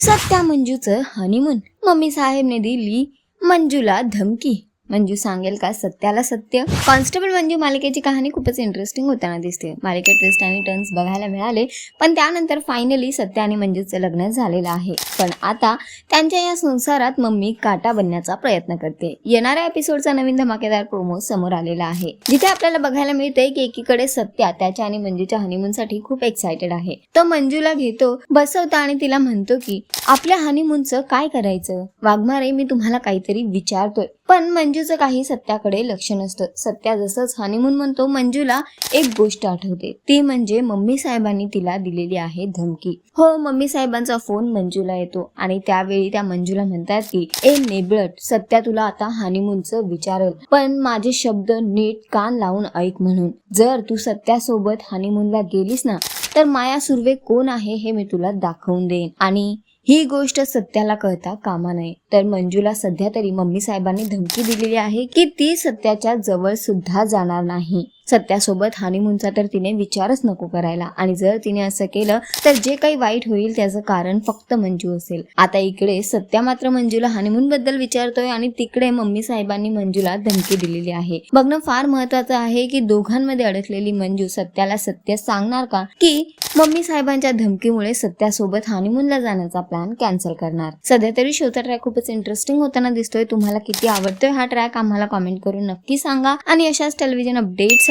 सत्या मंजूचं honeymoon mummy साहेबने दिली मंजूला धमकी. मंजू सांगेल का? सत्याला सत्य. कॉन्स्टेबल मंजू मालिकेची कहाणी खूपच इंटरेस्टिंग होताना दिसते. मालिकेत ट्विस्ट आणि टर्न्स बघायला मिळाले पण त्यानंतर फायनली सत्य आणि मंजूचं लग्न झालेलं आहे. पण आता त्यांच्या या संसारात मम्मी काटा बनण्याचा प्रयत्न करते. येणाऱ्या एपिसोडचा नवीन धमाकेदार प्रोमो समोर आलेला आहे. जिथे आपल्याला बघायला मिळते की एकीकडे सत्या त्याच्या आणि मंजूच्या हनीमून साठी खूप एक्सायटेड आहे. तो मंजूला घेतो बसवतो आणि तिला म्हणतो की आपल्या हनीमूनचं काय करायचं? वाघमारे मी तुम्हाला काहीतरी विचारतोय. पण म्हणजे मंजूचं काही सत्याकडे लक्ष नसतं सत्या जसंच हनीमून म्हणतो मंजूला एक गोष्ट आठवते. ती म्हणजे मम्मी साहेबांनी तिला दिलेली आहे धमकी. हो मम्मी साहेबांचा फोन मंजूला येतो आणि त्यावेळी त्या मंजूला म्हणतात की ए नेबळट सत्या तुला आता हनीमूनचं विचारल. पण माझे शब्द नीट कान लावून ऐक म्हणून. जर तू सत्यासोबत हनीमूनला गेलीस ना तर माया सुर्वे कोण आहे हे मी तुला दाखवून देईन. आणि ही गोष्ट सत्याला कळता कामा नये. तर मंजूला सध्या तरी मम्मी साहेबांनी धमकी दिलेली आहे की ती सत्याच्या जवळ सुद्धा जाणार नाही. सत्यासोबत हानिमूनचा तर तिने विचारच नको करायला. आणि जर तिने असं केलं तर जे काही वाईट होईल त्याचं कारण फक्त मंजू असेल. आता इकडे सत्या मात्र मंजूला हानिमून बद्दल विचारतोय आणि तिकडे मम्मी साहेबांनी मंजूला धमकी दिलेली आहे. बघणं फार महत्वाचं आहे की दोघांमध्ये अडकलेली मंजू सत्याला सत्य सांगणार का? की मम्मी साहेबांच्या धमकीमुळे सत्यासोबत हानिमूनला जाण्याचा प्लॅन कॅन्सल करणार. सध्या तरी शोचा ट्रॅक खूपच इंटरेस्टिंग होताना दिसतोय. तुम्हाला किती आवडतोय हा ट्रॅक आम्हाला कॉमेंट करून नक्की सांगा. आणि अशाच टेलिव्हिजन अपडेट्स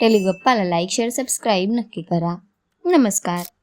टेलिगप्पाला लाईक शेअर सबस्क्राईब नक्की करा. नमस्कार.